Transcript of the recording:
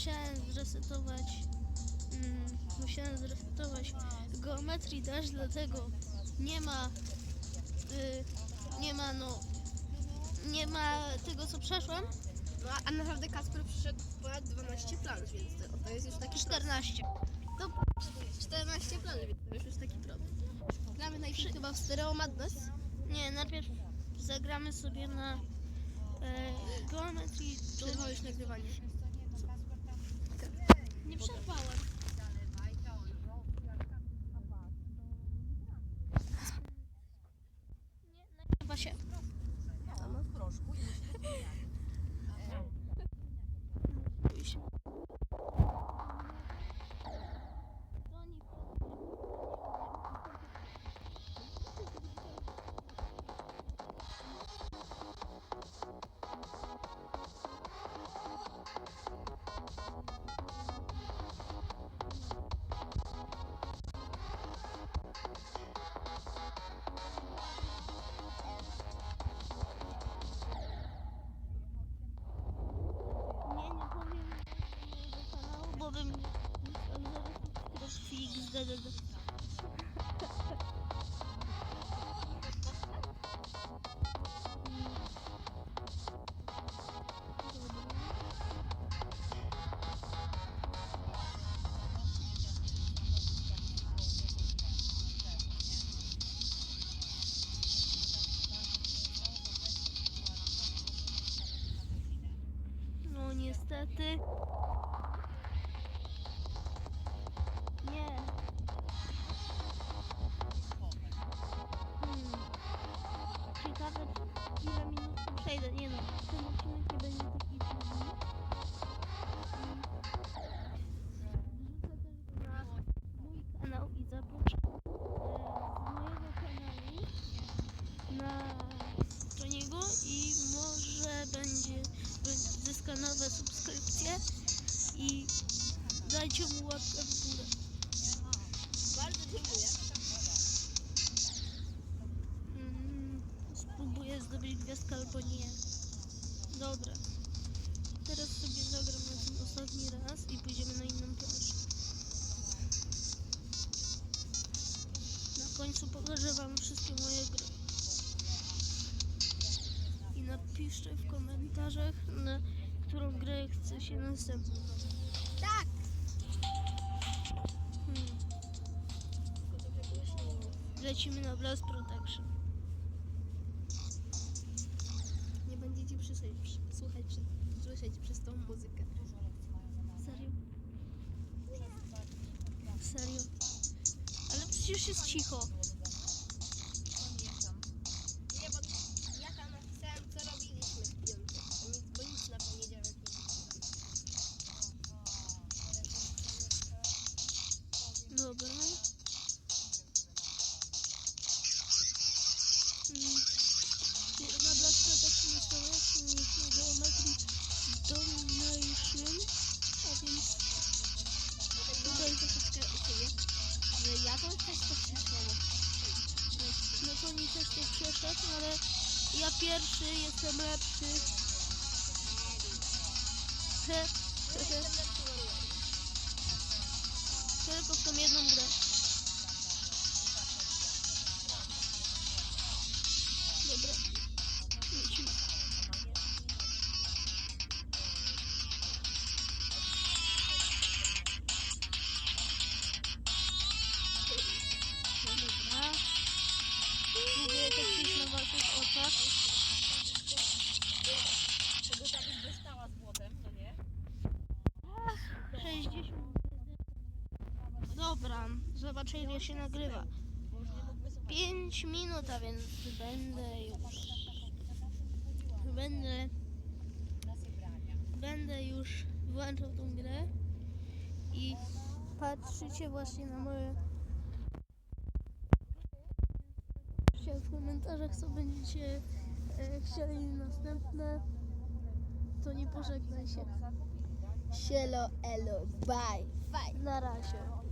musiałem zresetować mm, musiałem zresetować geometrii dlatego nie ma y, nie ma no nie ma tego co przeszłam. No, a naprawdę Kasper przyszedł ponad 12 planów, więc to, to jest już taki 14. To 14 planów, więc to jest już taki problem. Gramy najpierw chyba w Stereo Madness. Nie, najpierw zagramy sobie na e, geometrii. Przerwałeś nagrywanie. Nie przerwałem. Nie, nagrywa się. XDDD. No i może będzie, zyska nowe subskrypcje i dajcie mu łapkę w górę. Napiszcie w komentarzach, na którą grę chce się następną. Tak! Hmm. Lecimy na Blast Protection. Nie będziecie przysłuchać, słuchać, słyszeć przez tą muzykę. Serio? Serio? Ale przecież jest cicho. No to nie też to przeszedł, ale ja pierwszy jestem lepszy. Tylko w tą jedną grę. Ile się nagrywa. 5 minut, a więc będę już. Będę. Będę już włączał tą grę. I patrzycie właśnie na moje. W komentarzach, co będziecie e, chcieli następne. To nie pożegnaj się. Sielo, elo, bye, bye. Na razie.